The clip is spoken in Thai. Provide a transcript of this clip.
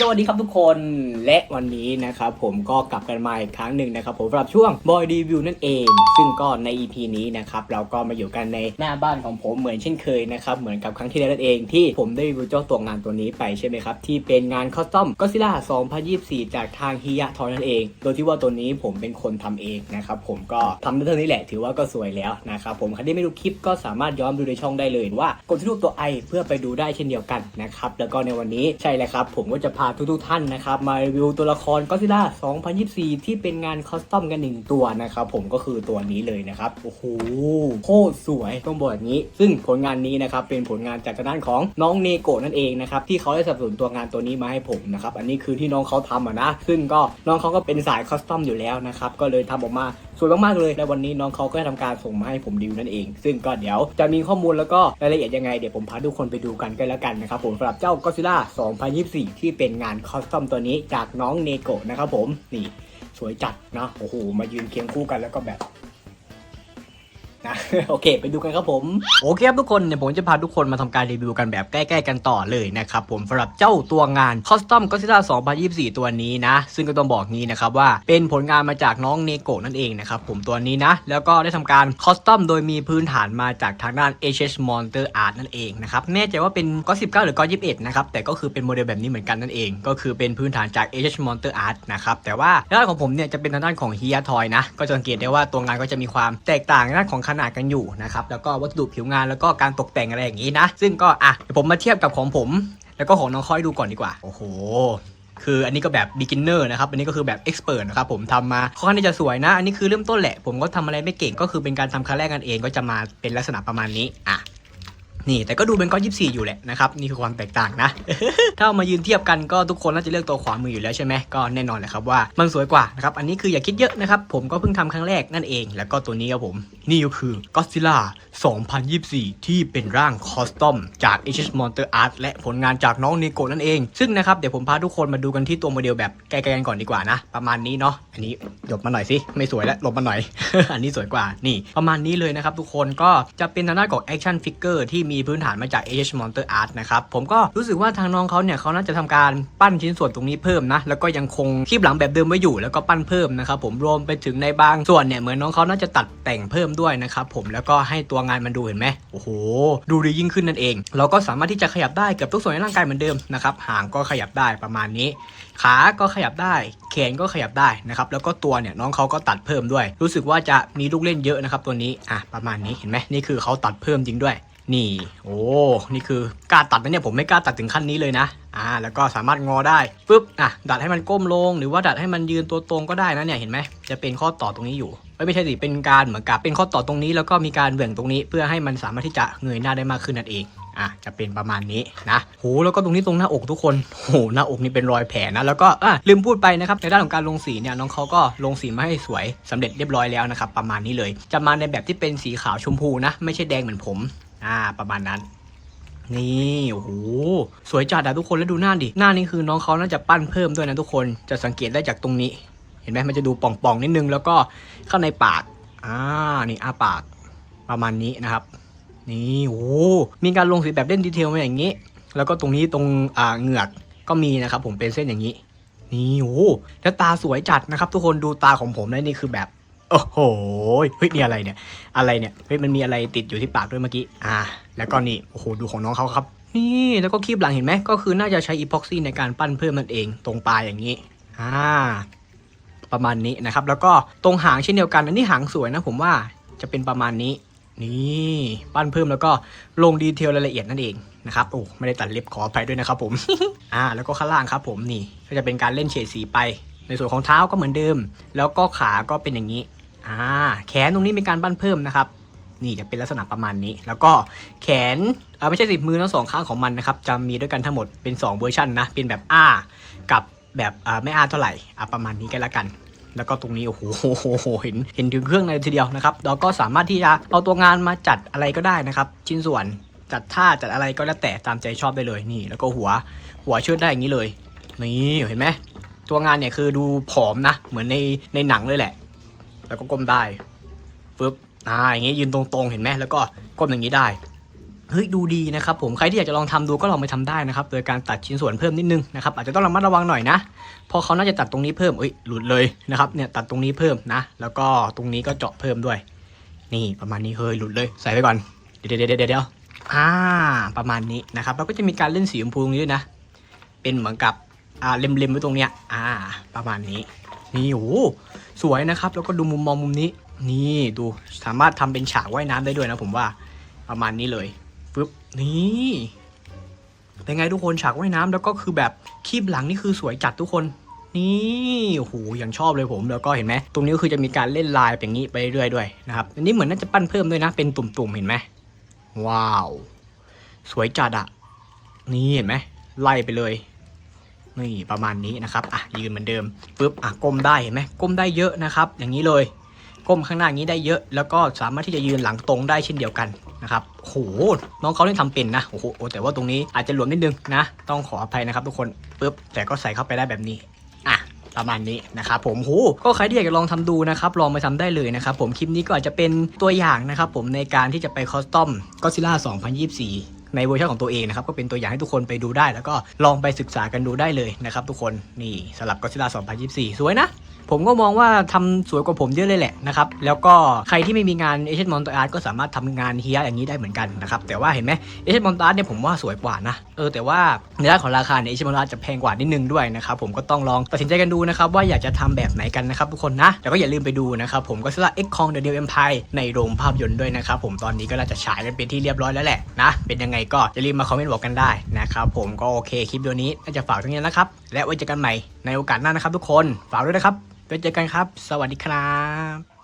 สวัสดีครับทุกคนและวันนี้นะครับผมก็กลับกันมาอีกครั้งหนึ่งนะครับผมสำหรับช่วง Boy Review นั่นเอง ซึ่งก็ใน EP นี้นะครับเราก็มาอยู่กันในหน้าบ้านของผมเหมือนเช่นเคยนะครับเหมือนกับครั้งที่แล้วนั่นเองที่ผมได้รีวิวเจ้าตัวงานตัวนี้ไปใช่ไหมครับที่เป็นงานคอสตอมก็ซิล่า2024 จากทางฮิยะทอนั่นเอง โดยที่ว่าตัวนี้ผมเป็นคนทำเองนะครับผมก็ทำได้เท่านี้แหละถือว่าก็สวยแล้วนะครับผมใครที่ไม่ดูคลิปก็สามารถย้อนดูในช่องได้เลยว่ากดที่รูปตัวไอเพื่อไปดูได้เช่นเดียวกันนะครับแล้วก็ในวันนี้ใช่เลยครับผมก็จะพาทุกๆท่านนะครับ มารีวิวตัวละครก็ซิล่า2024 ที่เป็นงานคอสตอมกันหนึ่งตัวนะครับ ผมก็คือตัวนี้เลยนะครับ โอ้โห โคตรสวยต้องบอกอย่างนี้ ซึ่งผลงานนี้นะครับ เป็นผลงานจากทางด้านของน้องเนโกะนั่นเองนะครับ ที่เขาได้สนับสนุนตัวงานตัวนี้มาให้ผมนะครับ อันนี้คือที่น้องเขาทำอะนะ ซึ่งก็น้องเขาก็เป็นสายคอสตอมอยู่แล้วนะครับ ก็เลยทำออกมา สวยมากๆเลยและวันนี้น้องเขาก็ได้ทำการส่งมาให้ผมดิวนั่นเอง ซึ่งก็เดี๋ยวจะมีข้อมูลแล้วก็รายละเอียดยังไงเดี๋ยวผมพาทุกคนไปดูกันก็แล้วกันนะครับผมสำหรับเจ้าก็ซิล่า2024 ที่เป็นงานคอสตอมตัวนี้จากน้องเนโกะนะครับผมนี่สวยจัดนะโอ้โหมายืนเคียงคู่กันแล้วก็แบบ โอเค ไปดูกันครับผม โอเคครับทุกคนเนี่ยผมจะพาทุกคนมาทำการรีวิวกันแบบใกล้ๆกันต่อเลยนะครับผมสำหรับเจ้าตัวงาน Custom Godzilla 2024 ตัวนี้นะ ซึ่งก็ต้องบอกงี้นะครับว่าเป็นผลงานมาจากน้องเนโกะนั่นเองนะครับผมตัวนี้นะ แล้วก็ได้ทำการคอสตอมโดยมีพื้นฐานมาจากทางด้าน HS Monster Art นั่นเองนะครับแน่ใจว่าเป็นก็19หรือก็21นะครับแต่ก็คือเป็นโมเดลแบบนี้เหมือนกันนั่นเอง ก็คือเป็นพื้นฐานจาก HS Monster Art นะครับแต่ว่าด้านของผมเนี่ยจะเป็นทางด้านของ h i a Toy นะก็จะสังเกตได้ว่าตัวงานก็จะมีความแตกต่างด้านของขนาดกันอยู่นะครับแล้วก็วัสดุผิวงานแล้วก็การตกแต่งอะไรอย่างนี้นะ ซึ่งก็อะเดี๋ยวผมมาเทียบกับของผม แล้วก็ของน้องค่อยดูก่อนดีกว่า โอ้โหคืออันนี้ก็แบบ beginner นะครับ อันนี้ก็คือแบบ expert นะครับ ผมทำมาค่อนข้างที่จะสวยนะ อันนี้คือเริ่มต้นแหละ ผมก็ทำอะไรไม่เก่ง ก็คือเป็นการทำครั้งแรกกันเอง ก็จะมาเป็นลักษณะประมาณนี้ อะ นี่แต่ก็ดูเป็นก้อนยี่สี่อยู่แหละนะครับนี่คือความแตกต่างนะ ถ้าเอามายืนเทียบกันก็ทุกคนน่าจะเลือกตัวขวามืออยู่แล้วใช่ไหมก็แน่นอนแหละครับว่ามันสวยกว่านะครับอันนี้คืออย่าคิดเยอะนะครับผมก็เพิ่งทำครั้งแรกนั่นเอง แล้วก็ตัวนี้ครับผม นี่ก็คือ Godzilla 2024 ที่เป็นร่างคอสตอมจาก HS Monster Art และผลงานจากน้องเนโกนั่นเองซึ่งนะครับเดี๋ยวผมพาทุกคนมาดูกันที่ตัวโมเดลแบบใกล้ๆกันก่อนดีกว่านะ ประมาณนี้เนาะอันนี้หลบมาหน่อยสิไม่สวยแล้วหลบมาหน่อย อันนี้สวยกว่านี่ ประมาณนี้เลยนะครับทุกคนก็จะเป็นทางด้าของ Action Figure ที่มีพื้นฐานมาจาก H Monster Art นะครับ ผมก็รู้สึกว่าทางน้องเขาเนี่ยเขาน่าจะทำการปั้นชิ้นส่วนตรงนี้เพิ่มนะ แล้วก็ยังคงคลิปหลังแบบเดิมไว้อยู่ แล้วก็ปั้นเพิ่มนะครับผมรวมไปถึงในบางส่วนเนี่ยเหมือนน้องเขาน่าจะตัดแต่งเพิ่มด้วยนะครับผมแล้วก็ให้ตัวงานมันดูเห็นไหมโอ้โห ดูดียิ่งขึ้นนั่นเอง เราก็สามารถที่จะขยับได้เกือบทุกส่วนในร่างกายเหมือนเดิมนะครับหางก็ขยับได้ประมาณนี้ ขาก็ขยับได้แขนก็ขยับได้นะครับแล้วก็ตัวเนี่ยน้องเขาก็ตัดเพิ่มด้วย รู้สึกว่าจะมีลูกเล่นเยอะนะครับตัวนี้อะประมาณนี้เห็นไหมนี่คือเขาตัดเพิ่มจริงด้วย นี่ โอ้ นี่คือกล้าตัดนะเนี่ยผมไม่กล้าตัดถึงขั้นนี้เลยนะ อ่า แล้วก็สามารถงอได้ปุ๊บ อะ ดัดให้มันก้มลง หรือว่าดัดให้มันยืนตัวตรงก็ได้นะเนี่ย เห็นไหม จะเป็นข้อต่อตรงนี้อยู่ ไม่ใช่สิ เป็นการเหมือนกับเป็นข้อต่อตรงนี้ แล้วก็มีการเบี่ยงตรงนี้ เพื่อให้มันสามารถที่จะเงยหน้าได้มากขึ้นนั่นเอง อะ จะเป็นประมาณนี้นะ โห แล้วก็ตรงนี้ตรงหน้าอกทุกคน โห หน้าอกนี่เป็นรอยแผลนะ แล้วก็ อะ ลืมพูดไปนะครับ ในด้านของการลงสีเนี่ยน้องเขาก็ลงสีมาให้สวยสำเร็จเรียบร้อยแล้วนะครับ ประมาณนี้เลย จะมาในแบบที่เป็นสีขาวชมพูนะ ไม่ใช่แดงเหมือนผม อ่า ประมาณนั้น นี่โอ้โหสวยจัดอะทุกคนแล้วดูหน้าดิหน้านี่คือน้องเขาน่าจะปั้นเพิ่มด้วยนะทุกคนจะสังเกตได้จากตรงนี้ เห็นไหมมันจะดูป่องๆนิดนึง แล้วก็ข้างในปากอ่านี่อ้าปากประมาณนี้นะครับ นี่โอ้โหมีการลงสีแบบเล่นดีเทลมาอย่างนี้ แล้วก็ตรงนี้ตรงอ่าเหงือกก็มีนะครับ ผมเป็นเส้นอย่างนี้ นี่โอ้โหแล้วตาสวยจัดนะครับ ทุกคนดูตาของผมนะนี่คือแบบ โอ้โห เฮ้ยนี่อะไรเนี่ย อะไรเนี่ย เฮ้ยมันมีอะไรติดอยู่ที่ปากด้วยเมื่อกี้ อ่า แล้วก็นี่ โอ้โห ดูของน้องเขาครับ นี่ แล้วก็คีบหลังเห็นไหม ก็คือน่าจะใช้อีพ็อกซี่ในการปั้นเพิ่มนั่นเองตรงปลายอย่างนี้ อ่า ประมาณนี้นะครับ แล้วก็ตรงหางเช่นเดียวกัน อันนี้หางสวยนะ ผมว่า จะเป็นประมาณนี้ นี่ปั้นเพิ่มแล้วก็ลงดีเทลรายละเอียดนั่นเองนะครับ โอ้ ไม่ได้ตัดเล็บขออภัยด้วยนะครับผม อ่า แล้วก็ข้างล่างครับ ผมนี่ ก็จะเป็นการเล่นเฉดสีไป ในส่วนของเท้าก็เหมือนเดิม แล้วก็ขาก็เป็นอย่างนี้ อ่าแขนตรงนี้มีการปั้นเพิ่มนะครับ นี่จะเป็นลักษณะประมาณนี้ แล้วก็แขนเออไม่ใช่สิมือทั้งสองข้างของมันนะครับจะมีด้วยกันทั้งหมดเป็น 2 เวอร์ชันนะเป็นแบบอ้ากับแบบอ่าไม่อ้าเท่าไหร่อ่าประมาณนี้กันละกันแล้วก็ตรงนี้โอ้โหเห็นเห็นถึงเครื่องในทีเดียวนะครับเราก็สามารถที่จะเอาตัวงานมาจัดอะไรก็ได้นะครับ ชิ้นส่วนจัดท่าจัดอะไรก็แล้วแต่ตามใจชอบได้เลยนี่ แล้วก็หัวหัวเชิดได้อย่างนี้เลย นี่เห็นไหมตัวงานเนี่ยคือดูผอมนะ เหมือนในในหนังเลยแหละ แล้วก็ก้มได้ปึ๊บอ่าอย่างงี้ยืนตรงๆเห็นไหมแล้วก็ก้มอย่างนี้ได้เฮ้ยดูดีนะครับผมใครที่อยากจะลองทำดูก็ลองไปทำได้นะครับ โดยการตัดชิ้นส่วนเพิ่มนิดนึงนะครับอาจจะต้องระมัดระวังหน่อยนะพอเขาน่าจะตัดตรงนี้เพิ่มเอ้ยหลุดเลยนะครับเนี่ยตัดตรงนี้เพิ่มนะ แล้วก็ตรงนี้ก็เจาะเพิ่มด้วย นี่ประมาณนี้เฮ้ยหลุดเลยใส่ไปก่อนเดี๋ยวเดี๋ยวเดี๋ยวอ่าประมาณนี้นะครับแล้วก็จะมีการเล่นสีชมพูตรงนี้ด้วยนะ เป็นเหมือนกับอ่าเล็มๆไว้ตรงเนี้ยอ่า ประมาณนี้ นี่โอ้สวยนะครับ แล้วก็ดูมุมมองมุมนี้ นี่ดูสามารถทำเป็นฉากว่ายน้ำได้ด้วยนะผมว่าประมาณนี้เลยฟึบนี่เป็นไงทุกคนฉากว่ายน้ำแล้วก็คือแบบคีบหลังนี่คือสวยจัดทุกคนนี่โอ้โหอย่างชอบเลยผมแล้วก็เห็นไหมตรงนี้ก็คือจะมีการเล่นลายแบบนี้ไปเรื่อยๆด้วยนะครับอันนี้เหมือนน่าจะปั้นเพิ่มด้วยนะ เป็นตุ่มๆเห็นไหมว้าว สวยจัดอะนี่เห็นไหมไล่ไปเลย นี่ประมาณนี้นะครับอะยืนเหมือนเดิมปุ๊บอะก้มได้เห็นไหมก้มได้เยอะนะครับ อย่างนี้เลย ก้มข้างหน้างนี้ได้เยอะ แล้วก็สามารถที่จะยืนหลังตรงได้เช่นเดียวกันนะครับโหน้องเขาเล่นทำเป็นนะโอ้โหแต่ว่าตรงนี้อาจจะหลวมนิดนึงนะ ต้องขออภัยนะครับทุกคนปุ๊บแต่ก็ใส่เข้าไปได้แบบนี้อะประมาณนี้นะครับผมโหก็ใครที่อยากจะลองทำดูนะครับ ลองไปทำได้เลยนะครับผมคลิปนี้ก็อาจจะเป็นตัวอย่างนะครับผมในการที่จะไปคอสตอมก็ซิล่า2024 ในเวอร์ชันของตัวเองนะครับก็เป็นตัวอย่างให้ทุกคนไปดูได้ แล้วก็ลองไปศึกษากันดูได้เลยนะครับทุกคนนี่สำหรับก็ซิล่า2024 สวยนะ ผมก็มองว่าทำสวยกว่าผมเยอะเลยแหละนะครับแล้วก็ใครที่ไม่มีงานเอเชนมอนตอาร์ตก็สามารถทำงานเฮียอย่างนี้ได้เหมือนกันนะครับแต่ว่าเห็นไหมเอเชนมอนตอาร์ตเนี่ยผมว่าสวยกว่านะเออแต่ว่าในด้านของราคาเนี่ยเอเชนมอนตอาร์ตจะแพงกว่านิดนึงด้วยนะครับผมก็ต้องลองตัดสินใจกันดูนะครับว่าอยากจะทำแบบไหนกันนะครับทุกคนนะแล้วก็อย่าลืมไปดูนะครับผมก็สำหรับ X Kong The New Empire ในโรงภาพยนตร์ด้วยนะครับผมตอนนี้ก็น่าจะฉายกันเป็นที่เรียบร้อยแล้วแหละนะเป็นยังไงก็อย่าลืมมาคอมเมนต์บอกกันได้นะครับผมก็โอเคคลิปเดียวนี้น่าจะฝากตรงนี้นะครับ และไว้เจอกันใหม่ในโอกาสหน้านะครับทุกคนฝากด้วยนะครับไว้เจอกันครับ สวัสดีครับ